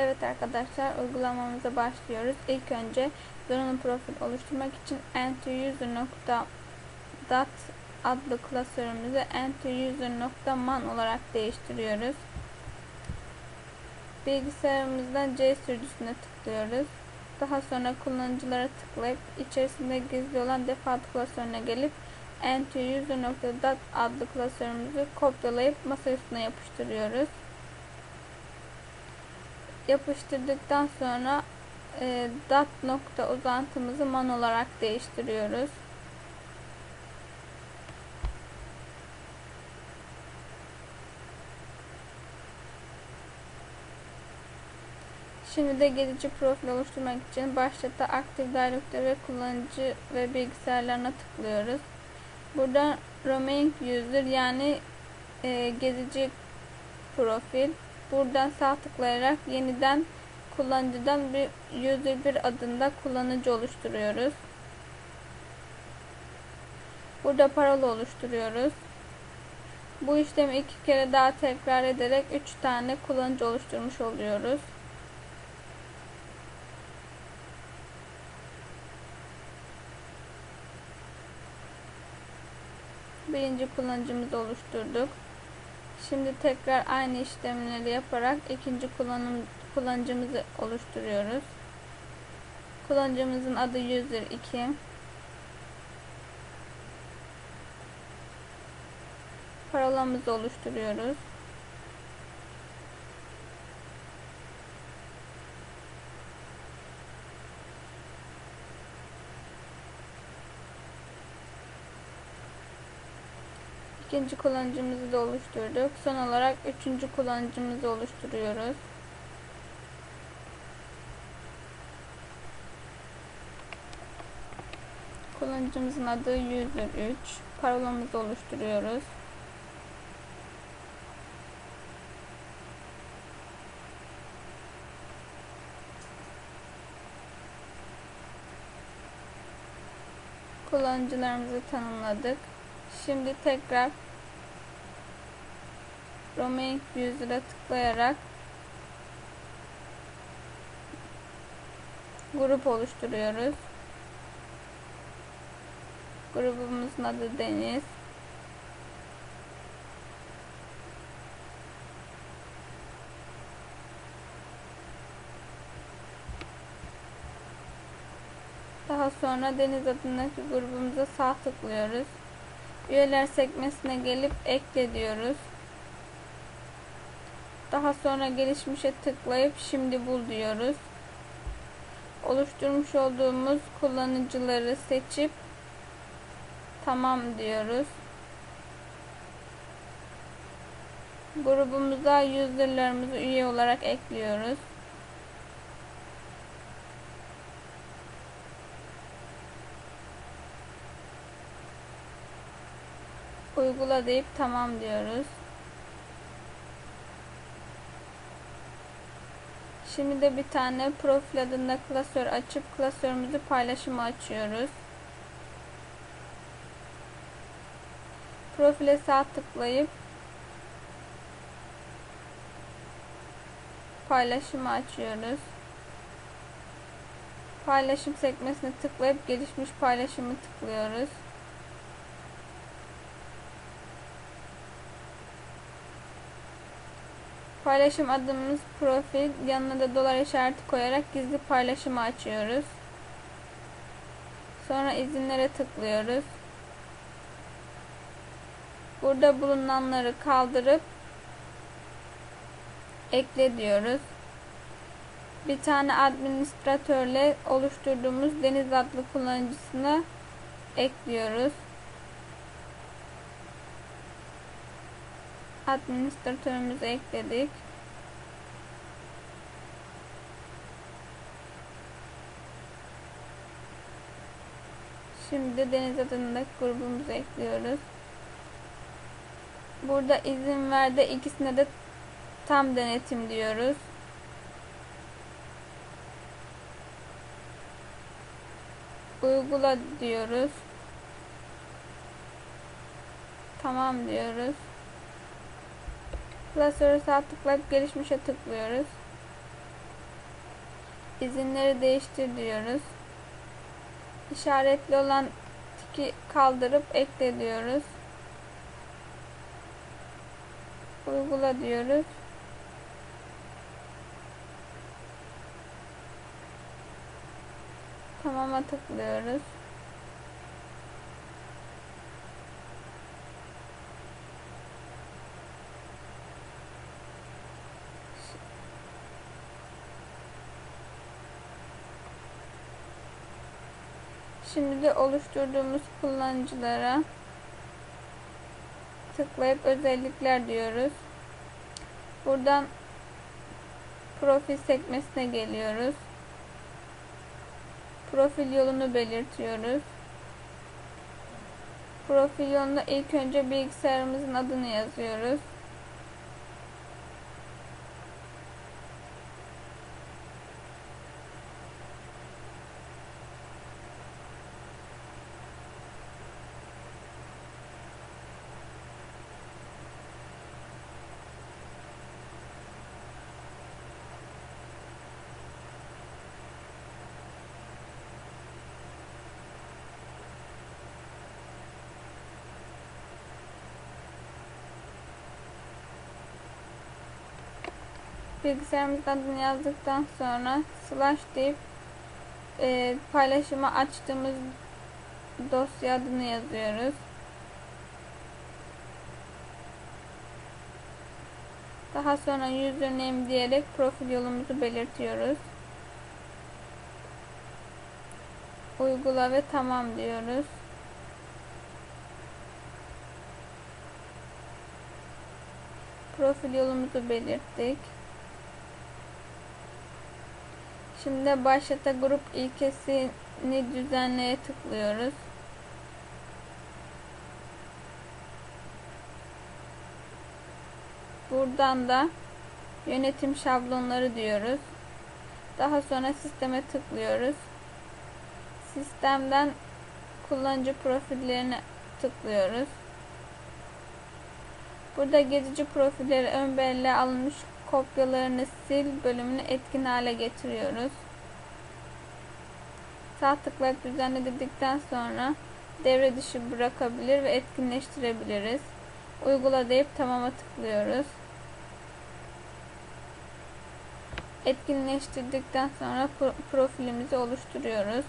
Evet arkadaşlar uygulamamıza başlıyoruz. İlk önce zorunlu profil oluşturmak için enteruser.dat adlı klasörümüzü enteruser.man olarak değiştiriyoruz. Bilgisayarımızdan C sürücüsüne tıklıyoruz. Daha sonra kullanıcılara tıklayıp içerisinde gizli olan default klasörüne gelip enteruser.dat adlı klasörümüzü kopyalayıp masa üstüne yapıştırıyoruz yapıştırdıktan sonra e, dat nokta uzantımızı man olarak değiştiriyoruz. Şimdi de gelici profil oluşturmak için başlatta Active Directory kullanıcı ve bilgisayarlarına tıklıyoruz. Burada Roaming User yani e, gezici profil Buradan sağ tıklayarak yeniden kullanıcıdan bir user bir adında kullanıcı oluşturuyoruz. Burada parola oluşturuyoruz. Bu işlemi iki kere daha tekrar ederek üç tane kullanıcı oluşturmuş oluyoruz. Birinci kullanıcımızı oluşturduk. Şimdi tekrar aynı işlemleri yaparak ikinci kullanım, kullanıcımızı oluşturuyoruz. Kullanıcımızın adı user 2. Parolamızı oluşturuyoruz. İkinci kullanıcımızı da oluşturduk. Son olarak üçüncü kullanıcımızı oluşturuyoruz. Kullanıcımızın adı user3. Parolamızı oluşturuyoruz. Kullanıcılarımızı tanımladık. Şimdi tekrar Roaming User'a tıklayarak grup oluşturuyoruz. Grubumuzun adı Deniz. Daha sonra Deniz adındaki grubumuza sağ tıklıyoruz. Üyeler sekmesine gelip ekle diyoruz. Daha sonra gelişmişe tıklayıp şimdi bul diyoruz. Oluşturmuş olduğumuz kullanıcıları seçip tamam diyoruz. Grubumuza user'larımızı üye olarak ekliyoruz. Uygula deyip tamam diyoruz. Şimdi de bir tane profil adında klasör açıp klasörümüzü paylaşımı açıyoruz. Profile sağ tıklayıp paylaşımı açıyoruz. Paylaşım sekmesine tıklayıp gelişmiş paylaşımı tıklıyoruz. Paylaşım adımız profil. Yanına da dolar işareti koyarak gizli paylaşımı açıyoruz. Sonra izinlere tıklıyoruz. Burada bulunanları kaldırıp ekle diyoruz. Bir tane administratörle oluşturduğumuz Deniz adlı kullanıcısına ekliyoruz. Administratörümüzü ekledik. Şimdi deniz adındaki grubumuzu ekliyoruz. Burada izin ver de ikisine de tam denetim diyoruz. Uygula diyoruz. Tamam diyoruz. Klasöre sağ tıklayıp gelişmişe tıklıyoruz. izinleri değiştir diyoruz. İşaretli olan tiki kaldırıp ekle diyoruz. Uygula diyoruz. Tamam'a tıklıyoruz. Şimdi de oluşturduğumuz kullanıcılara tıklayıp özellikler diyoruz. Buradan profil sekmesine geliyoruz. Profil yolunu belirtiyoruz. Profil yoluna ilk önce bilgisayarımızın adını yazıyoruz. Bilgisayarımızın adını yazdıktan sonra slash deyip e, paylaşımı açtığımız dosya adını yazıyoruz. Daha sonra username diyerek profil yolumuzu belirtiyoruz. Uygula ve tamam diyoruz. Profil yolumuzu belirttik. Şimdi başlata grup ilkesini düzenleye tıklıyoruz. Buradan da yönetim şablonları diyoruz. Daha sonra sisteme tıklıyoruz. Sistemden kullanıcı profillerine tıklıyoruz. Burada gezici profilleri ön belleğe alınmış kopyalarını sil bölümünü etkin hale getiriyoruz. Sağ tıklayıp düzenle dedikten sonra devre dışı bırakabilir ve etkinleştirebiliriz. Uygula deyip tamama tıklıyoruz. Etkinleştirdikten sonra profilimizi oluşturuyoruz.